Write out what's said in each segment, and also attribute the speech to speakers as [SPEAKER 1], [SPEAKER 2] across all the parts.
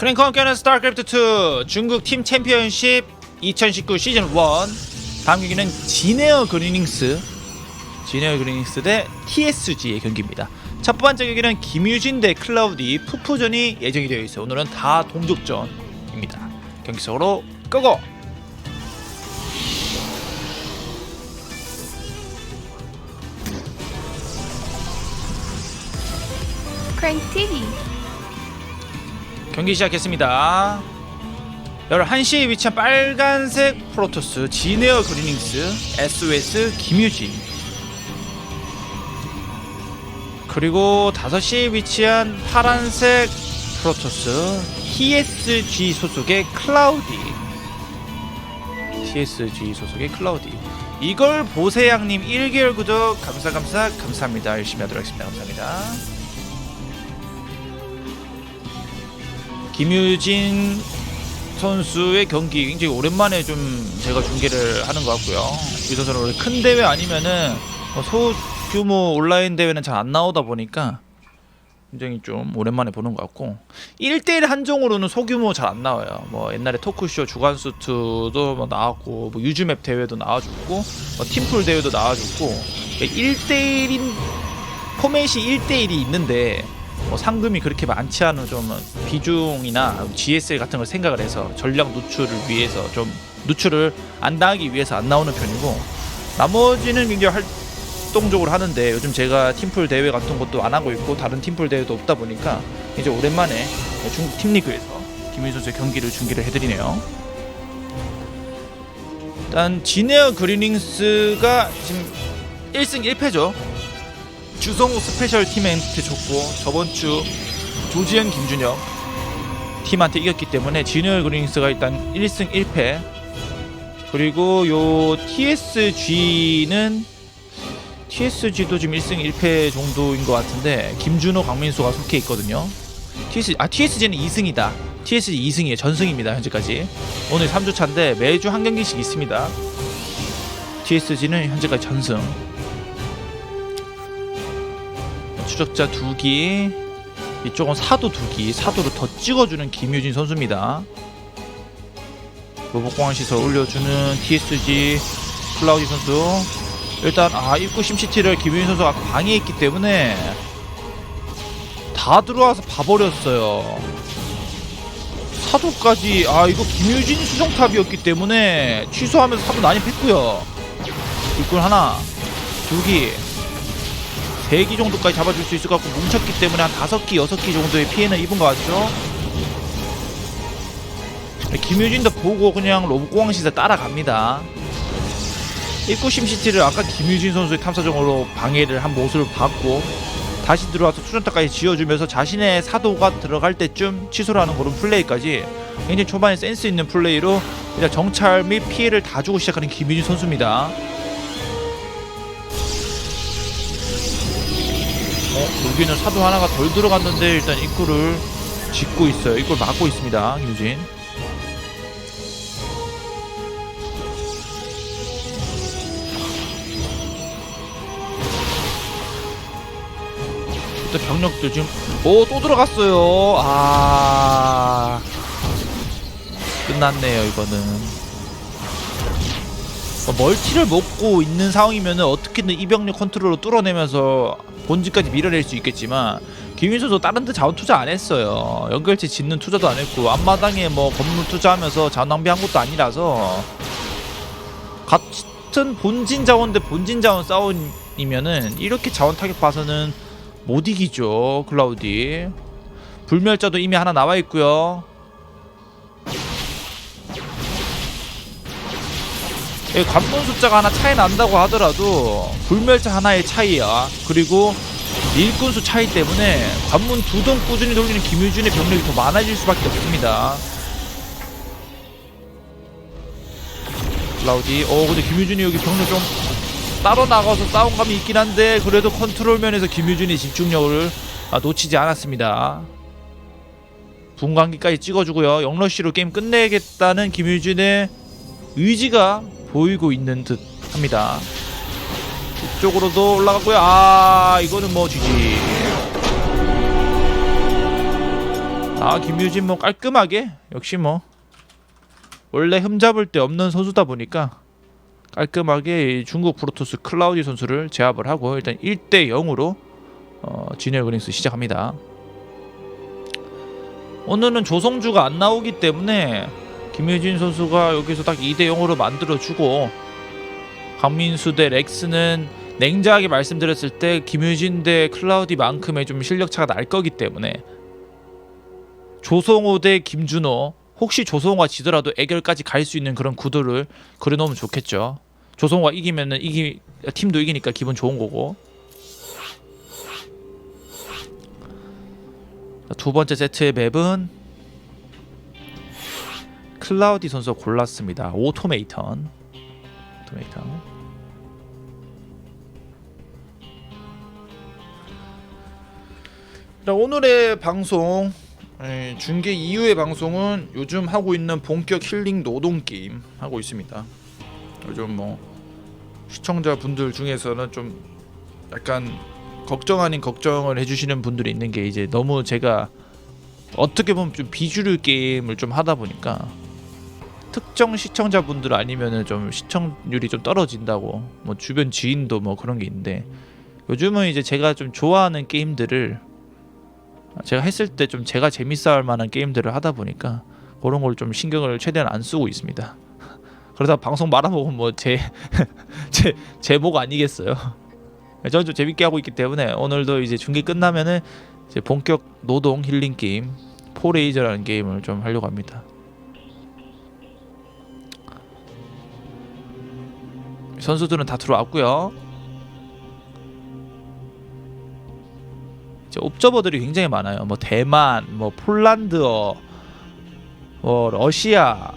[SPEAKER 1] 크랭크 함께하는 스타크래프트 2 중국 팀 챔피언십 2019 시즌 1 다음 경기는 지네어 그리닝스. 지네어 그리닝스 대 TSG의 경기입니다. 첫 번째 경기는 김유진 대 클라우디 푸푸전이 예정이 되어 있어요. 오늘은 다 동족전입니다. 경기 속으로 끄고!
[SPEAKER 2] Crank TV.
[SPEAKER 1] 경기 시작했습니다. 11시에 위치한 빨간색 프로토스 지네어 그리닝스 SOS 김유진. 그리고 5시에 위치한 파란색 프로토스 TSG 소속의 클라우디. TSG 소속의 클라우디. 이걸 보세양님 1개월 구독 감사 감사 감사합니다. 열심히 하도록 하겠습니다. 감사합니다 김유진 선수의 경기 굉장히 오랜만에 좀 제가 중계를 하는 것 같고요. 이 선수는 원래 큰 대회 아니면은 뭐 소규모 온라인 대회는 잘 안 나오다 보니까 굉장히 좀 오랜만에 보는 것 같고 1대1 한정으로는 소규모 잘 안 나와요. 뭐 옛날에 토크쇼 주간 수트도 뭐 나왔고 뭐 유즈맵 대회도 나와줬고 뭐 팀풀 대회도 나와줬고 1대1인 포맷이 1대1이 있는데 뭐 상금이 그렇게 많지 않은 좀 비중이나 GSL 같은 걸 생각을 해서 전략 노출을 위해서 좀 노출을 안 당하기 위해서 안 나오는 편이고 나머지는 굉장히 활동적으로 하는데 요즘 제가 팀풀 대회 같은 것도 안 하고 있고 다른 팀풀 대회도 없다 보니까 이제 오랜만에 중국 팀리그에서 김민 선수의 경기를 중계를 해드리네요. 일단 지네어 그리닝스가 지금 1승 1패죠. 주성우 스페셜 팀한테 줬고 저번 주 조지현 김준혁 팀한테 이겼기 때문에 지니어 그리닝스가 일단 1승 1패. 그리고 요 TSG는 TSG도 지금 1승 1패 정도인 것 같은데 김준호 강민수가 속해 있거든요. TS, 아 TSG는 2승이다. TSG 2승이에요. 전승입니다 현재까지. 오늘 3주 차인데 매주 한 경기씩 있습니다. TSG는 현재까지 전승 추적자 두기 이쪽은 사도 두기 사도를 더 찍어주는 김유진 선수입니다. 로봇공항 시설 올려주는 TSG 클라우디 선수. 일단 아 입구 심시티를 김유진 선수가 방해했기 때문에 다 들어와서 봐버렸어요. 사도까지 아 이거 김유진 수정탑이었기 때문에 취소하면서 사도 난입했고요. 일꾼 하나 두기 3기 정도까지 잡아줄 수 있을 것 같고 뭉쳤기 때문에 한 5기, 6기 정도의 피해는 입은 것 같죠? 네, 김유진도 보고 그냥 로봇공항 시설 따라갑니다. 입구 심시티를 아까 김유진 선수의 탐사정으로 방해를 한 모습을 봤고 다시 들어와서 수전타까지 지어주면서 자신의 사도가 들어갈 때쯤 취소를 하는 그런 플레이까지 굉장히 초반에 센스 있는 플레이로 정찰 및 피해를 다 주고 시작하는 김유진 선수입니다. 여기는 사도 하나가 덜 들어갔는데 일단 입구를 짓고 있어요. 입구를 막고 있습니다. 유진. 일단 병력들 지금 오 또 들어갔어요. 아 끝났네요 이거는. 어, 멀티를 먹고 있는 상황이면은 어떻게든 이병력 컨트롤로 뚫어내면서 본진까지 밀어낼 수 있겠지만 김윤 선수 다른 데 자원 투자 안 했어요. 연결체 짓는 투자도 안 했고 앞마당에 뭐 건물 투자하면서 자원 낭비한 것도 아니라서 같은 본진 자원 대 본진 자원 싸움이면은 이렇게 자원 타격 봐서는 못 이기죠 클라우디. 불멸자도 이미 하나 나와 있고요. 예, 관문 숫자가 하나 차이 난다고 하더라도 불멸자 하나의 차이야. 그리고 일꾼수 차이 때문에 관문 두 동 꾸준히 돌리는 김유준의 병력이 더 많아질 수밖에 없습니다. 클라우디, 어 근데 김유준이 여기 병력 좀 따로 나가서 싸움감이 있긴 한데 그래도 컨트롤 면에서 김유준이 집중력을 아, 놓치지 않았습니다. 분광기까지 찍어주고요. 영러쉬로 게임 끝내겠다는 김유준의 의지가 보이고 있는 듯 합니다. 이쪽으로도 올라갔고요. 아, 이거는 뭐 GG. 아 김유진 뭐 깔끔하게 역시 뭐 원래 흠잡을 데 없는 선수다 보니까 깔끔하게 이 중국 프로토스 클라우디 선수를 제압을 하고 일단 1대 0으로 어, 진열 그린스 시작합니다. 오늘은 조성주가 안 나오기 때문에 김유진 선수가 여기서 딱 2대 0으로 만들어 주고 강민수 대 렉스는 냉정하게 말씀드렸을 때 김유진 대 클라우디만큼의 좀 실력 차가 날 거기 때문에 조성호 대 김준호 혹시 조성호가 지더라도 애결까지 갈 수 있는 그런 구도를 그려놓으면 좋겠죠. 조성호가 이기면은 이기 팀도 이기니까 기분 좋은 거고. 자, 두 번째 세트의 맵은 클라우디 선수 골랐습니다. 오토메이턴. 오토메이턴. 자, 오늘의 방송 에, 중계 이후의 방송은 요즘 하고 있는 본격 힐링 노동 게임 하고 있습니다. 요즘 뭐 시청자 분들 중에서는 좀 약간 걱정 아닌 걱정을 해주시는 분들이 있는 게 이제 너무 제가 어떻게 보면 좀 비주류 게임을 좀 하다 보니까 특정 시청자 분들 아니면은 좀 시청률이 좀 떨어진다고 뭐 주변 지인도 뭐 그런 게 있는데 요즘은 이제 제가 좀 좋아하는 게임들을 제가 했을 때 좀 제가 재밌어 할 만한 게임들을 하다 보니까 그런 걸 좀 신경을 최대한 안 쓰고 있습니다. 그러다 방송 말아먹으면 뭐제 제 제목 아니겠어요. 저는 좀 재밌게 하고 있기 때문에 오늘도 이제 중계 끝나면은 이제 본격 노동 힐링 게임 포레이저라는 게임을 좀 하려고 합니다. 선수들은 다 들어왔고요. 이제 옵저버들이 굉장히 많아요. 뭐 대만, 뭐 폴란드어, 뭐 러시아,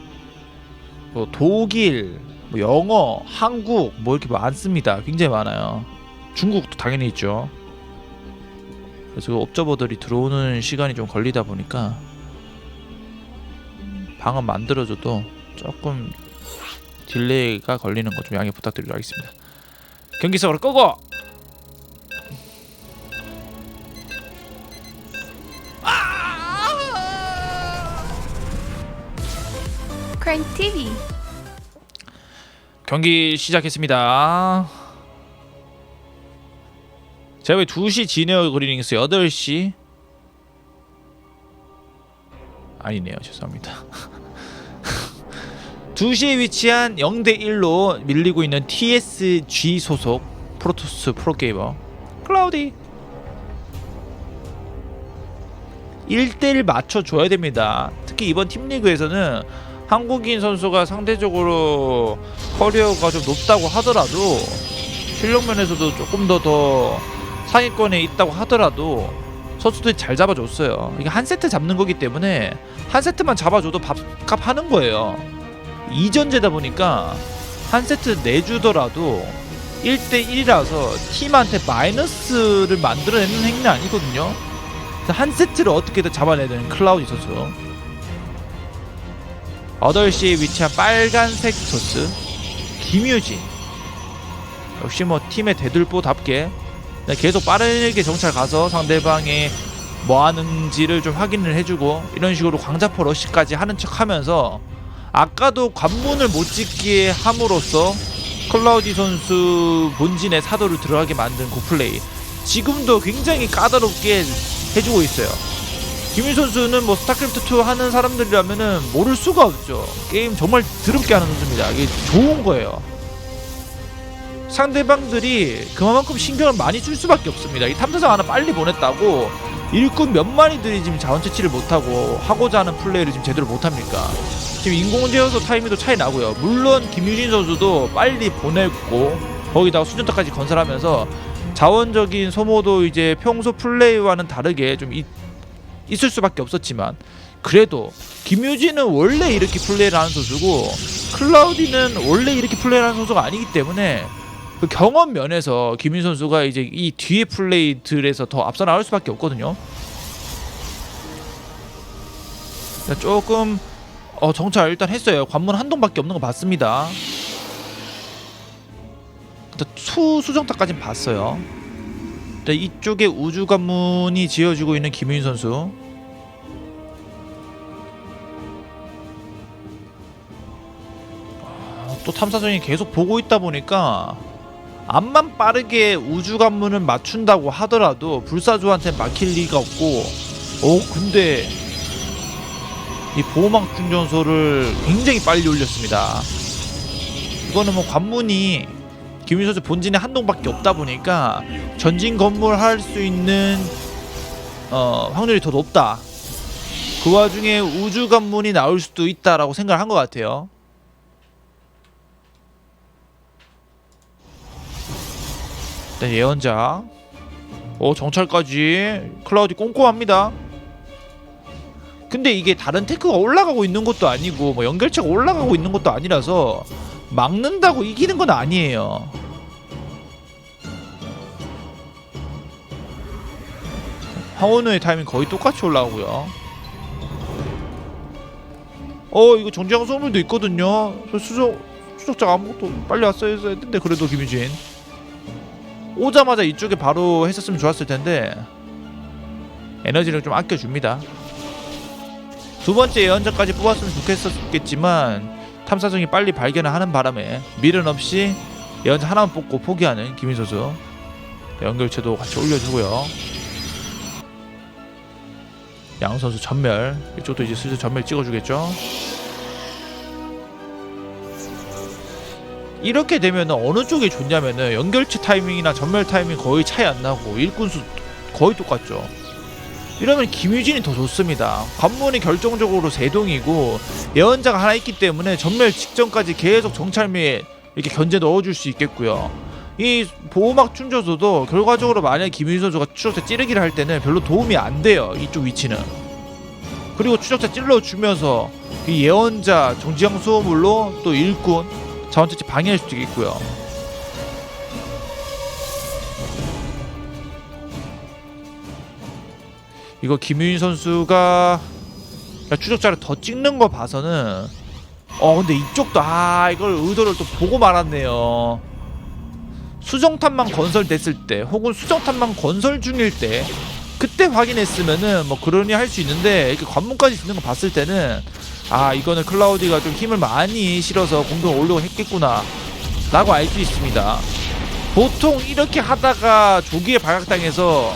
[SPEAKER 1] 뭐 독일, 뭐 영어, 한국 뭐 이렇게 많습니다. 굉장히 많아요. 중국도 당연히 있죠. 그래서 그 옵저버들이 들어오는 시간이 좀 걸리다 보니까 방은 만들어줘도 조금 딜레이가 걸리는 거 좀 양해 부탁드리도록 하겠습니다. 경기석으로 끄고
[SPEAKER 2] Crank TV.
[SPEAKER 1] 경기 시작했습니다. 제가 왜 2시 진에어 그리닝스 8시 아니네요. 죄송합니다. 2시에 위치한 0대 1로 밀리고 있는 TSG 소속 프로토스 프로게이머 클라우디 1대1 맞춰줘야 됩니다. 특히 이번 팀리그에서는 한국인 선수가 상대적으로 커리어가 좀 높다고 하더라도 실력 면에서도 조금 더 더 상위권에 있다고 하더라도 선수들이 잘 잡아줬어요. 이게 한 세트 잡는 거기 때문에 한 세트만 잡아줘도 밥값 하는 거예요. 이전제다 보니까 한 세트 내주더라도 1대 1이라서 팀한테 마이너스를 만들어내는 행위는 아니거든요. 한 세트를 어떻게든 잡아내야 되는 클라우디 선수. 8시에 위치한 빨간색 토스 김유진 역시 뭐 팀의 대들보답게 그냥 계속 빠르게 정찰 가서 상대방이 뭐 하는지를 좀 확인을 해주고 이런 식으로 광자포 러시까지 하는 척 하면서 아까도 관문을 못 짓게 함으로써 클라우디 선수 본진의 사도를 들어가게 만든 그 플레이 지금도 굉장히 까다롭게 해주고 있어요 김윤 선수는 뭐 스타크래프트 2 하는 사람들이라면은 모를 수가 없죠. 게임 정말 드럽게 하는 선수입니다. 이게 좋은 거예요. 상대방들이 그만큼 신경을 많이 쓸 수밖에 없습니다. 이 탐사상 하나 빨리 보냈다고 일꾼 몇 마리들이 지금 자원 채취를 못하고 하고자 하는 플레이를 지금 제대로 못합니까? 지금 인공제어도 타이밍도 차이 나고요. 물론 김유진 선수도 빨리 보냈고 거기다가 수전타까지 건설하면서 자원적인 소모도 이제 평소 플레이와는 다르게 좀 이, 있을 수밖에 없었지만 그래도 김유진은 원래 이렇게 플레이를 하는 선수고 클라우디는 원래 이렇게 플레이를 하는 선수가 아니기 때문에 그 경험 면에서 김윤 선수가 이제 이 뒤에 플레이들에서 더 앞서 나올 수밖에 없거든요. 그러니까 조금 어 정찰 일단 했어요. 관문 한 동밖에 없는 거 봤습니다. 일단 투 수정타까진 봤어요. 일단 이쪽에 우주 관문이 지어지고 있는 김윤 선수. 아, 또 탐사선이 계속 보고 있다 보니까 암만 빠르게 우주 관문을 맞춘다고 하더라도 불사조한테 막힐 리가 없고 어 근데 이 보호막 충전소를 굉장히 빨리 올렸습니다. 이거는 뭐 관문이 김윤 선수 본진에 한 동밖에 없다 보니까 전진 건물 할 수 있는 어, 확률이 더 높다. 그 와중에 우주 관문이 나올 수도 있다라고 생각을 한 것 같아요. 일단 예언자. 오 정찰까지 클라우디 꼼꼼합니다 근데 이게 다른 테크가 올라가고 있는 것도 아니고 뭐 연결체가 올라가고 있는 것도 아니라서 막는다고 이기는 건 아니에요. 황원우의 타이밍 거의 똑같이 올라오고요. 어 이거 정지항 소물도 있거든요. 저 수적 수적자가 아무것도 빨리 왔어야 했는데 그래도 김유진. 오자마자 이쪽에 바로 했었으면 좋았을 텐데 에너지를 좀 아껴줍니다. 두 번째 예언자까지 뽑았으면 좋겠었겠지만 탐사정이 빨리 발견을 하는 바람에 미련 없이 예언자 하나만 뽑고 포기하는 김인 선수 연결체도 같이 올려주고요. 양 선수 전멸 이쪽도 이제 슬슬 전멸 찍어주겠죠. 이렇게 되면 어느 쪽이 좋냐면은 연결체 타이밍이나 전멸 타이밍 거의 차이 안 나고 일꾼수 거의 똑같죠. 이러면 김유진이 더 좋습니다. 관문이 결정적으로 세동이고 예언자가 하나 있기 때문에 전멸 직전까지 계속 정찰 및 이렇게 견제 넣어줄 수 있겠고요. 이 보호막 충전소도 결과적으로 만약 김유진 선수가 추적자 찌르기를 할 때는 별로 도움이 안 돼요. 이쪽 위치는. 그리고 추적자 찔러주면서 이 예언자 정지형 수호물로 또 일꾼 자원채취 방해할 수도 있고요. 이거 김유인 선수가 추적자를 더 찍는 거 봐서는 어 근데 이쪽도 아 이걸 의도를 또 보고 말았네요. 수정탑만 건설됐을 때 혹은 수정탑만 건설 중일 때 그때 확인했으면은 뭐 그러니 할 수 있는데 이렇게 관문까지 짓는 거 봤을 때는 아 이거는 클라우디가 좀 힘을 많이 실어서 공격을 올려고 했겠구나 라고 알 수 있습니다 보통 이렇게 하다가 조기에 발각당해서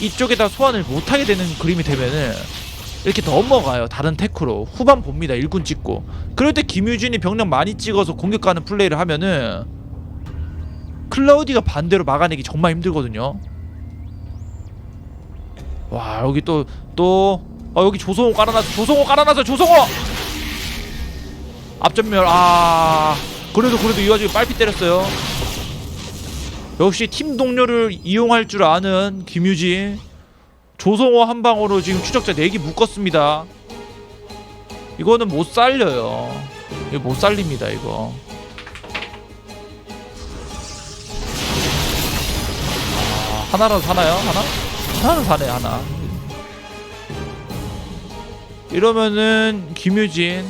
[SPEAKER 1] 이쪽에다 소환을 못하게 되는 그림이 되면은 이렇게 넘어가요. 다른 테크로. 후반 봅니다. 일군 찍고. 그럴 때 김유진이 병력 많이 찍어서 공격 가는 플레이를 하면은 클라우디가 반대로 막아내기 정말 힘들거든요. 와 여기 또또 어 여기 조성호 깔아놨어. 조성호 깔아놨어. 조성호! 앞전멸. 아 그래도 그래도 이 와중에 빨피 때렸어요 역시 팀 동료를 이용할 줄 아는 김유진. 조성호 한 방으로 지금 추적자 4기 묶었습니다. 이거는 못 살려요. 이거 못 살립니다 이거. 아, 하나라도 사나요? 하나? 하나는 사네 하나. 이러면은 김유진.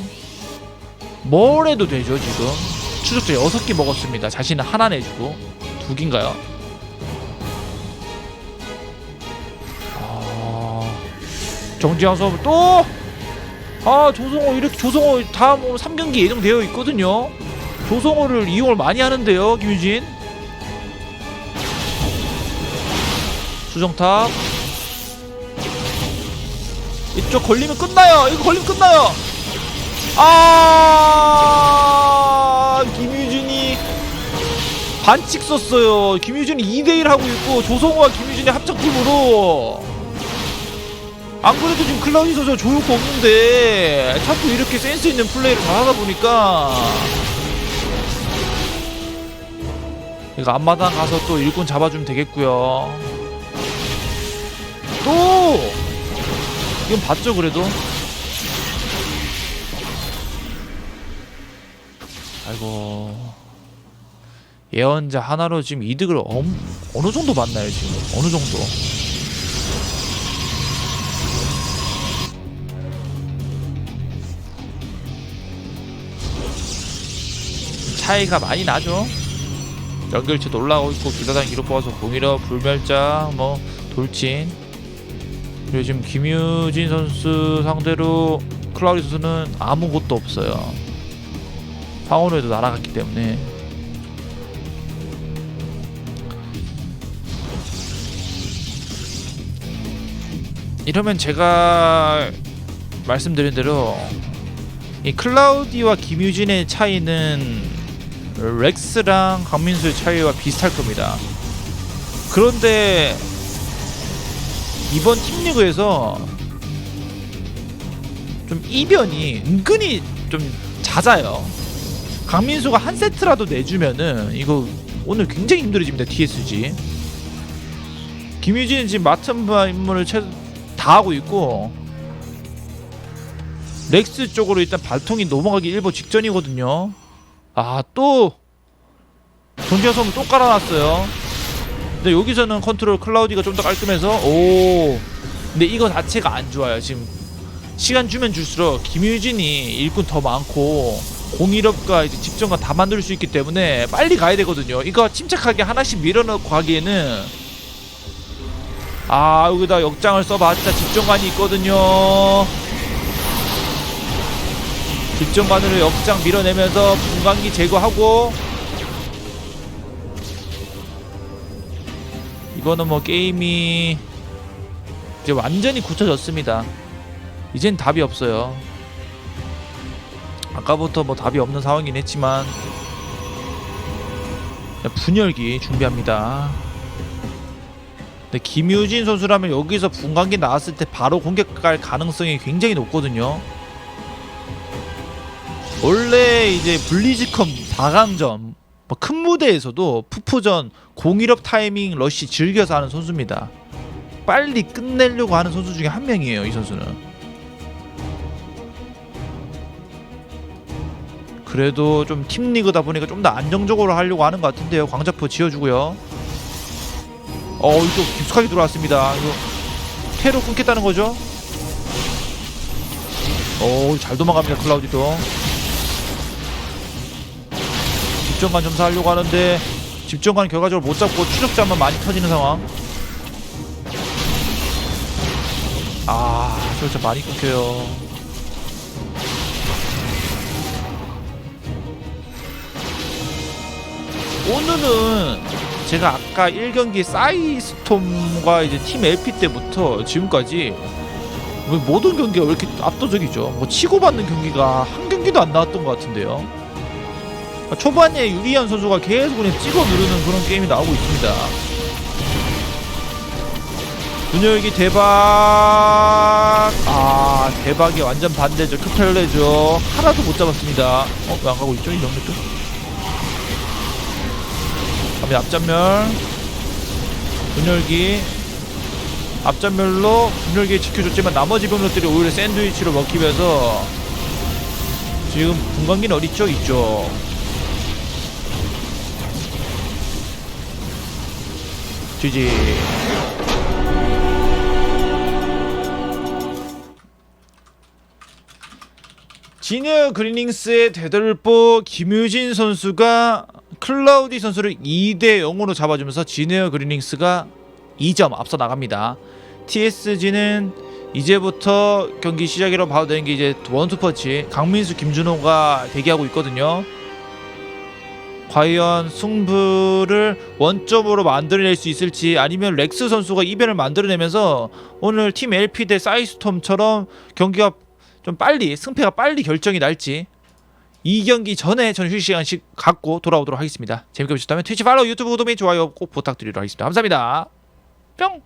[SPEAKER 1] 뭘 해도 되죠 지금? 추적자 6개 먹었습니다. 자신은 하나 내주고 두 개인가요? 아... 정지영 선수 또! 아 조성호 이렇게 조성호 다음 3경기 예정되어 있거든요 조성호를 이용을 많이 하는데요 김유진 수정탑 이쪽 걸리면 끝나요. 이거 걸리면 끝나요. 아 반칙 썼어요. 김유진이 2대1 하고 있고 조성호와 김유진이 합작팀으로. 안 그래도 지금 클라우디 선수가 좋을 거 없는데 자꾸 이렇게 센스 있는 플레이를 잘하다 보니까. 이거 앞마당 가서 또 일꾼 잡아주면 되겠고요. 또! 이건 봤죠 그래도? 아이고 예언자 하나로 지금 이득을 엄, 어느 정도 봤나요 지금? 어느 정도? 차이가 많이 나죠? 연결체도 올라오고 있고 불사단 기록 뽑아서 공일업 불멸자 뭐 돌진. 그리고 지금 김유진 선수 상대로 클라우디 선수는 아무것도 없어요. 황혼에도 날아갔기 때문에 이러면 제가 말씀드린 대로 이 클라우디와 김유진의 차이는 렉스랑 강민수의 차이와 비슷할 겁니다. 그런데 이번 팀리그에서 좀 이변이 은근히 좀 잦아요. 강민수가 한 세트라도 내주면은 이거 오늘 굉장히 힘들어집니다. TSG. 김유진은 지금 맡은 바 임무를 최, 다 하고 있고 렉스 쪽으로 일단 발통이 넘어가기 일보 직전이거든요. 아또 선수 또 깔아놨어요. 근데 여기서는 컨트롤 클라우디가 좀 더 깔끔해서 오 근데 이거 자체가 안 좋아요 지금 시간 주면 줄수록 김유진이 일꾼 더 많고 공일업과 이제 집정관 다 만들 수 있기 때문에 빨리 가야 되거든요 이거 침착하게 하나씩 밀어넣고 하기에는 아 여기다 역장을 써봤자 집정관이 있거든요 집정관으로 역장 밀어내면서 분광기 제거하고 이거는 뭐 게임이 이제 완전히 굳혀졌습니다. 이젠 답이 없어요. 아까부터 뭐 답이 없는 상황이긴 했지만 분열기 준비합니다. 근데 김유진 선수라면 여기서 분광기 나왔을 때 바로 공격할 가능성이 굉장히 높거든요. 원래 이제 블리즈컴 4강전 뭐 큰 무대에서도 푸푸전 공일업 타이밍 러쉬 즐겨서 하는 선수입니다. 빨리 끝내려고 하는 선수 중에 한 명이에요. 이 선수는. 그래도 좀 팀 리그다 보니까 좀 더 안정적으로 하려고 하는 것 같은데요. 광자포 지어주고요. 어, 이거 깊숙하게 들어왔습니다. 이거 테로 끊겠다는 거죠? 오, 잘 도망갑니다. 클라우디도. 집정관 점사하려고 하는데 집정관 결과적으로 못 잡고 추적자만 많이 터지는 상황. 아, 진짜 많이 끊겨요. 오늘은 제가 아까 1경기 사이스톰과 이제 팀 LP 때부터 지금까지 뭐 모든 경기가 왜 이렇게 압도적이죠? 뭐 치고받는 경기가 한 경기도 안 나왔던 것 같은데요. 초반에 유리한 선수가 계속 그냥 찍어 누르는 그런 게임이 나오고 있습니다. 분열기 대박 아 대박이 완전 반대죠 크펠레죠 하나도 못 잡았습니다 어왜안 가고 있죠 이 정도 또 갑니다 앞전멸. 분열기. 앞전멸로 분열기 지켜줬지만 나머지 병력들이 오히려 샌드위치로 먹히면서 지금 분광기는 어딨죠? 있죠. GG 지니어 그리닝스의 대들보 김유진 선수가 클라우디 선수를 2대 0으로 잡아주면서 지니어 그리닝스가 2점 앞서 나갑니다. TSG는 이제부터 경기 시작이라고 봐도 되는 게 이제 원투퍼치 강민수 김준호가 대기하고 있거든요. 과연 승부를 원점으로 만들어낼 수 있을지 아니면 렉스 선수가 이변을 만들어내면서 오늘 팀 LP 대 사이스톰처럼 경기가 좀 빨리 승패가 빨리 결정이 날지 이 경기 전에 저는 휴식 시간씩 갖고 돌아오도록 하겠습니다. 재밌게 보셨다면 트위치 팔로우 유튜브 구독 및 좋아요 꼭 부탁드리도록 하겠습니다. 감사합니다. 뿅.